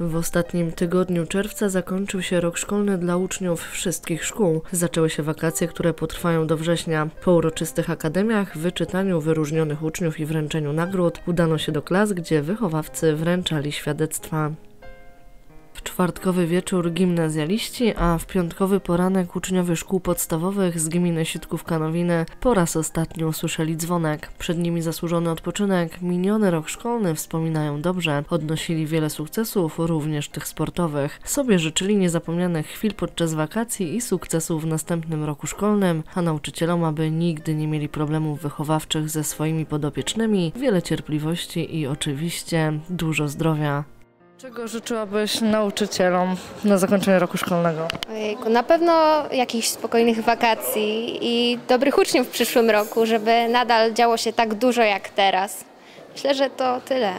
W ostatnim tygodniu czerwca zakończył się rok szkolny dla uczniów wszystkich szkół. Zaczęły się wakacje, które potrwają do września. Po uroczystych akademiach, wyczytaniu wyróżnionych uczniów i wręczeniu nagród udano się do klas, gdzie wychowawcy wręczali świadectwa czwartkowy wieczór gimnazjaliści, a w piątkowy poranek uczniowie szkół podstawowych z gminy Sitkówka-Nowiny po raz ostatni usłyszeli dzwonek. Przed nimi zasłużony odpoczynek, miniony rok szkolny wspominają dobrze, odnosili wiele sukcesów, również tych sportowych. Sobie życzyli niezapomnianych chwil podczas wakacji i sukcesów w następnym roku szkolnym, a nauczycielom, aby nigdy nie mieli problemów wychowawczych ze swoimi podopiecznymi, wiele cierpliwości i oczywiście dużo zdrowia. Czego życzyłabyś nauczycielom na zakończenie roku szkolnego? Ojejku, na pewno jakichś spokojnych wakacji i dobrych uczniów w przyszłym roku, żeby nadal działo się tak dużo jak teraz. Myślę, że to tyle.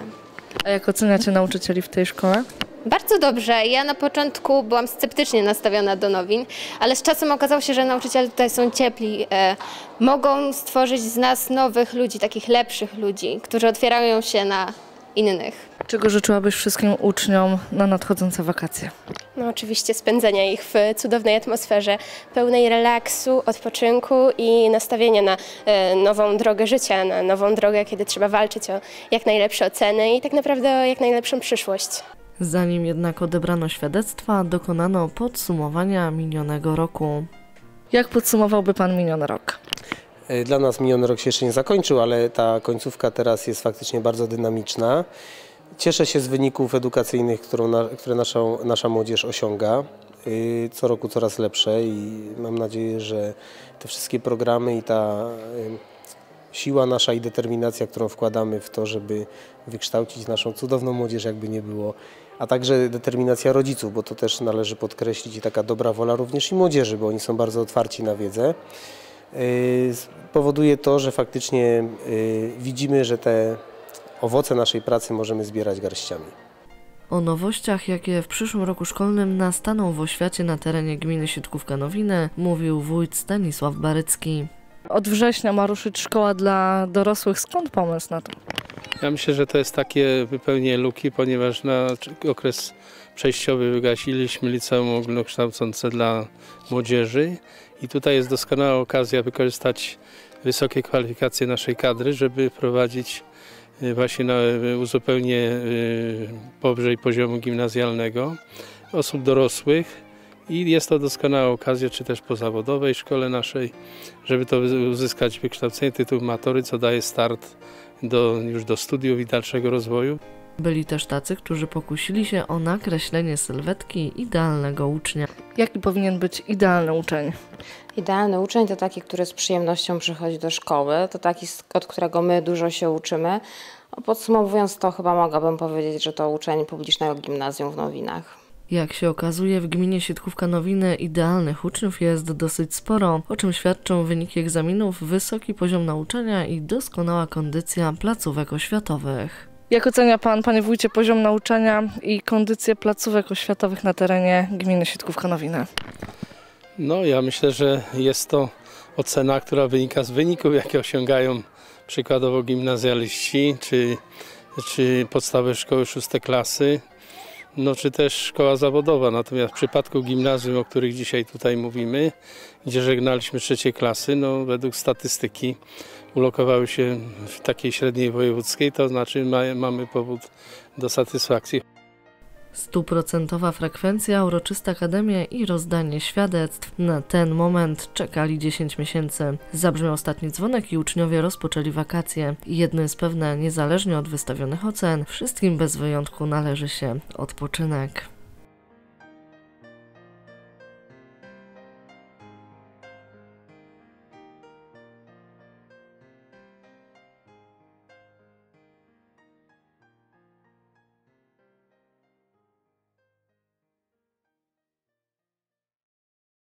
A jak oceniacie nauczycieli w tej szkole? Bardzo dobrze. Ja na początku byłam sceptycznie nastawiona do nowin, ale z czasem okazało się, że nauczyciele tutaj są ciepli. E, mogą stworzyć z nas nowych ludzi, takich lepszych ludzi, którzy otwierają się na innych. Czego życzyłabyś wszystkim uczniom na nadchodzące wakacje? No oczywiście spędzenia ich w cudownej atmosferze, pełnej relaksu, odpoczynku i nastawienia na e, nową drogę życia, na nową drogę, kiedy trzeba walczyć o jak najlepsze oceny i tak naprawdę o jak najlepszą przyszłość. Zanim jednak odebrano świadectwa, dokonano podsumowania minionego roku. Jak podsumowałby Pan miniony rok? E, dla nas miniony rok się jeszcze nie zakończył, ale ta końcówka teraz jest faktycznie bardzo dynamiczna. Cieszę się z wyników edukacyjnych, którą, które nasza, nasza młodzież osiąga. Y, co roku coraz lepsze i mam nadzieję, że te wszystkie programy i ta y, siła nasza i determinacja, którą wkładamy w to, żeby wykształcić naszą cudowną młodzież, jakby nie było, a także determinacja rodziców, bo to też należy podkreślić i taka dobra wola również i młodzieży, bo oni są bardzo otwarci na wiedzę. Y, powoduje to, że faktycznie widzimy, że te owoce naszej pracy możemy zbierać garściami. O nowościach, jakie w przyszłym roku szkolnym nastaną w oświacie na terenie gminy Sitkówka-Nowiny, mówił wójt Stanisław Barycki. Od września ma ruszyć szkoła dla dorosłych. Skąd pomysł na to? Ja myślę, że to jest takie wypełnienie luki, ponieważ na okres przejściowy wygasiliśmy liceum ogólnokształcące dla młodzieży i tutaj jest doskonała okazja wykorzystać wysokie kwalifikacje naszej kadry, żeby prowadzić właśnie na y, uzupełnienie y, powyżej poziomu gimnazjalnego osób dorosłych i jest to doskonała okazja, czy też po zawodowej szkole naszej, żeby to uzyskać wykształcenie tytułu matury, co daje start do, już do studiów i dalszego rozwoju. Byli też tacy, którzy pokusili się o nakreślenie sylwetki idealnego ucznia. Jaki powinien być idealny uczeń? Idealny uczeń to taki, który z przyjemnością przychodzi do szkoły, to taki, od którego my dużo się uczymy. Podsumowując to, chyba mogłabym powiedzieć, że to uczeń publicznego gimnazjum w Nowinach. Jak się okazuje, w gminie Sitkówka Nowiny idealnych uczniów jest dosyć sporo, o czym świadczą wyniki egzaminów, wysoki poziom nauczania i doskonała kondycja placówek oświatowych. Jak ocenia Pan, Panie Wójcie, poziom nauczania i kondycję placówek oświatowych na terenie gminy Sitkówka-Nowina? No, ja myślę, że jest to ocena, która wynika z wyników, jakie osiągają przykładowo gimnazjaliści, czy, czy podstawowe szkoły szóste klasy, no, czy też szkoła zawodowa. Natomiast w przypadku gimnazjum, o których dzisiaj tutaj mówimy, gdzie żegnaliśmy trzecie klasy, no, według statystyki ulokowały się w takiej średniej wojewódzkiej, to znaczy ma, mamy powód do satysfakcji. Stuprocentowa frekwencja, uroczysta akademia i rozdanie świadectw. Na ten moment czekali 10 miesięcy. Zabrzmiał ostatni dzwonek i uczniowie rozpoczęli wakacje. Jedno jest pewne, niezależnie od wystawionych ocen, wszystkim bez wyjątku należy się odpoczynek.